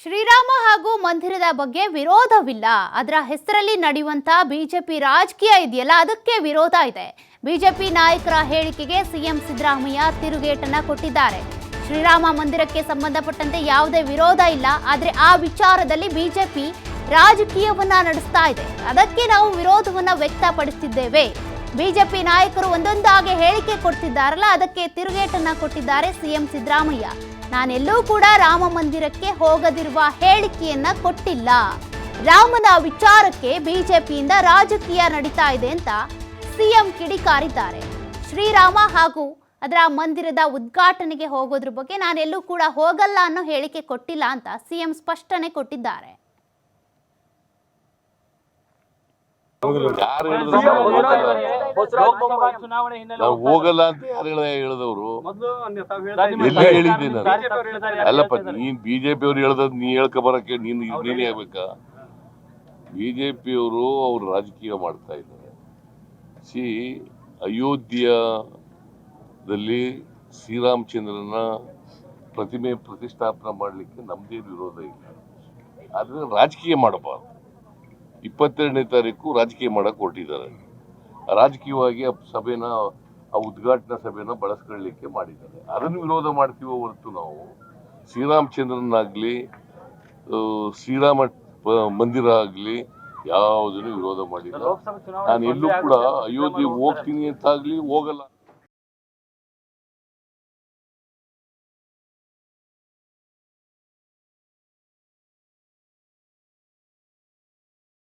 ಶ್ರೀರಾಮ ಹಾಗೂ ಮಂದಿರದ ಬಗ್ಗೆ ವಿರೋಧವಿಲ್ಲ. ಅದರ ಹೆಸರಲ್ಲಿ ನಡೆಯುವಂತ ಬಿಜೆಪಿ ರಾಜಕೀಯ ಇದೆಯಲ್ಲ, ಅದಕ್ಕೆ ವಿರೋಧ ಇದೆ. ಬಿಜೆಪಿ ನಾಯಕರ ಹೇಳಿಕೆಗೆ ಸಿಎಂ ಸಿದ್ದರಾಮಯ್ಯ ತಿರುಗೇಟನ್ನ ಕೊಟ್ಟಿದ್ದಾರೆ. ಶ್ರೀರಾಮ ಮಂದಿರಕ್ಕೆ ಸಂಬಂಧಪಟ್ಟಂತೆ ಯಾವುದೇ ವಿರೋಧ ಇಲ್ಲ. ಆದರೆ ಆ ವಿಚಾರದಲ್ಲಿ ಬಿಜೆಪಿ ರಾಜಕೀಯವನ್ನ ನಡೆಸ್ತಾ ಇದೆ. ಅದಕ್ಕೆ ನಾವು ವಿರೋಧವನ್ನ ವ್ಯಕ್ತಪಡಿಸಿದ್ದೇವೆ ಬಿಜೆಪಿ ನಾಯಕರು ಒಂದೊಂದಾಗಿ ಹೇಳಿಕೆ ಕೊಡ್ತಿದ್ದಾರಲ್ಲ, ಅದಕ್ಕೆ ತಿರುಗೇಟನ್ನ ಕೊಟ್ಟಿದ್ದಾರೆ ಸಿಎಂ ಸಿದ್ದರಾಮಯ್ಯ. ನಾನೆಲ್ಲೂ ಕೂಡ ರಾಮ ಮಂದಿರಕ್ಕೆ ಹೋಗದಿರುವ ಹೇಳಿಕೆಯನ್ನ ಕೊಟ್ಟಿಲ್ಲ. ರಾಮನ ವಿಚಾರಕ್ಕೆ ಬಿಜೆಪಿಯಿಂದ ರಾಜಕೀಯ ನಡೀತಾ ಇದೆ ಅಂತ ಸಿಎಂ ಕಿಡಿಕಾರಿದ್ದಾರೆ. ಶ್ರೀರಾಮ ಹಾಗೂ ಅದರ ಮಂದಿರದ ಉದ್ಘಾಟನೆಗೆ ಹೋಗೋದ್ರ ಬಗ್ಗೆ ನಾನೆಲ್ಲೂ ಕೂಡ ಹೋಗಲ್ಲ ಅನ್ನೋ ಹೇಳಿಕೆ ಕೊಟ್ಟಿಲ್ಲ ಅಂತ ಸಿಎಂ ಸ್ಪಷ್ಟನೆ ಕೊಟ್ಟಿದ್ದಾರೆ. ಯಾರು ನಾವು ಹೋಗಲ್ಲ ಅಂತ ಯಾರು ಹೇಳ ಹೇಳಿದವರು. ಹೇಳಿದ್ದೀನಿ ನಾನು? ಅಲ್ಲಪ್ಪ ನೀನ್ ಬಿಜೆಪಿ ಅವ್ರು ಹೇಳ್ದ ನೀ ಹೇಳ್ಕ ಬರಕ್ಕೆ ನೀನ್ ನೀನೇ ಆಗ್ಬೇಕಾ? ಬಿಜೆಪಿ ಅವರು ಅವ್ರು ರಾಜಕೀಯ ಮಾಡ್ತಾ ಇದ್ದಾರೆ. ಸಿ ಅಯೋಧ್ಯದಲ್ಲಿ ಶ್ರೀರಾಮಚಂದ್ರನ ಪ್ರತಿಮೆ ಪ್ರತಿಷ್ಠಾಪನೆ ಮಾಡಲಿಕ್ಕೆ ನಮ್ದೇ ವಿರೋಧ ಇಲ್ಲ. ಆದ್ರೆ ರಾಜಕೀಯ ಮಾಡಬಾರ್ದು. ಇಪ್ಪತ್ತೆರಡನೇ ತಾರೀಕು ರಾಜಕೀಯ ಮಾಡಕ್ಕೆ ಹೊರಟಿದ್ದಾರೆ. ರಾಜಕೀಯವಾಗಿ ಆ ಸಭೆನ ಆ ಉದ್ಘಾಟನಾ ಸಭೆನ ಬಳಸ್ಕೊಳ್ಳಿಕ್ಕೆ ಮಾಡಿದ್ದಾರೆ. ಅದನ್ನು ವಿರೋಧ ಮಾಡ್ತೀವೋ ಹೊರತು ನಾವು ಶ್ರೀರಾಮಚಂದ್ರನಾಗಲಿ ಶ್ರೀರಾಮ ಮಂದಿರ ಆಗಲಿ ಯಾವುದನ್ನು ವಿರೋಧ ಮಾಡಿಲ್ಲ. ನಾನು ಎಲ್ಲೂ ಕೂಡ ಅಯೋಧ್ಯೆ ಹೋಗ್ತೀನಿ ಅಂತಾಗ್ಲಿ ಹೋಗಲ್ಲ.